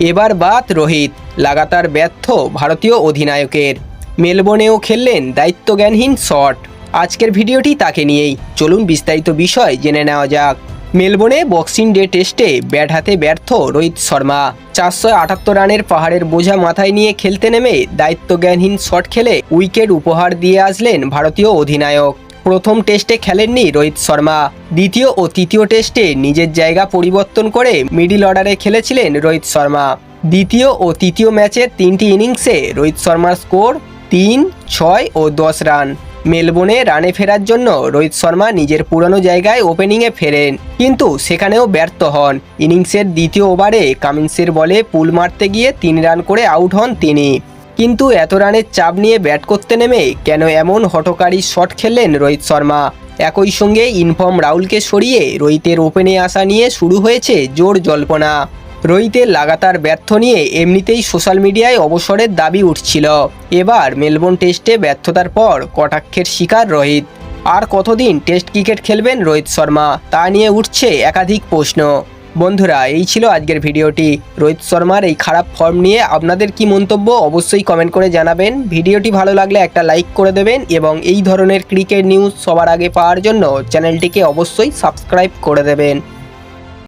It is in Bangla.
এবার বাদ রোহিত, লাগাতার ব্যর্থ ভারতীয় অধিনায়কের। মেলবোর্নেও খেললেন দায়িত্বজ্ঞানহীন শট। আজকের ভিডিওটি তাকে নিয়েই। চলুন বিস্তারিত বিষয় জেনে নেওয়া যাক। মেলবোর্নে বক্সিং ডে টেস্টে ব্যাট হাতে ব্যর্থ রোহিত শর্মা। চারশো আটাত্তর রানের পাহাড়ের বোঝা মাথায় নিয়ে খেলতে নেমে দায়িত্বজ্ঞানহীন শট খেলে উইকেট উপহার দিয়ে আসলেন ভারতীয় অধিনায়ক। প্রথম টেস্টে খেলেননি রোহিত শর্মা। দ্বিতীয় ও তৃতীয় টেস্টে নিজের জায়গা পরিবর্তন করে মিডিল অর্ডারে খেলেছিলেন রোহিত শর্মা। দ্বিতীয় ও তৃতীয় ম্যাচের তিনটি ইনিংসে রোহিত শর্মার স্কোর তিন, ছয় ও দশ রান। মেলবোর্নে রানে ফেরার জন্য রোহিত শর্মা নিজের পুরনো জায়গায় ওপেনিংয়ে ফেরেন, কিন্তু সেখানেও ব্যর্থ হন। ইনিংসের দ্বিতীয় ওভারে কামিন্সের বলে পুল মারতে গিয়ে তিন রান করে আউট হন তিনি। কিন্তু এত রানের চাপ নিয়ে ব্যাট করতে নেমে কেন এমন হটকারী শট খেললেন রোহিত শর্মা? একই সঙ্গে ইনফর্ম রাহুলকে সরিয়ে রোহিতের ওপেনে আসা নিয়ে শুরু হয়েছে জোর জল্পনা। রোহিতের লাগাতার ব্যর্থ নিয়ে এমনিতেই সোশ্যাল মিডিয়ায় অবসরের দাবি উঠছিল। এবার মেলবোর্ন টেস্টে ব্যর্থতার পর কটাক্ষের শিকার রোহিত। আর কতদিন টেস্ট ক্রিকেট খেলবেন রোহিত শর্মা? তা নিয়ে উঠছে একাধিক প্রশ্ন। বন্ধুরা, এই ছিল আজকের ভিডিওটি। রোহিত শর্মার এই খারাপ ফর্ম নিয়ে আপনাদের কি মন্তব্য অবশ্যই কমেন্ট করে জানাবেন। ভিডিওটি ভালো লাগলে একটা লাইক করে দেবেন এবং এই ধরনের ক্রিকেট নিউজ সবার আগে পাওয়ার জন্য চ্যানেলটিকে অবশ্যই সাবস্ক্রাইব করে দেবেন।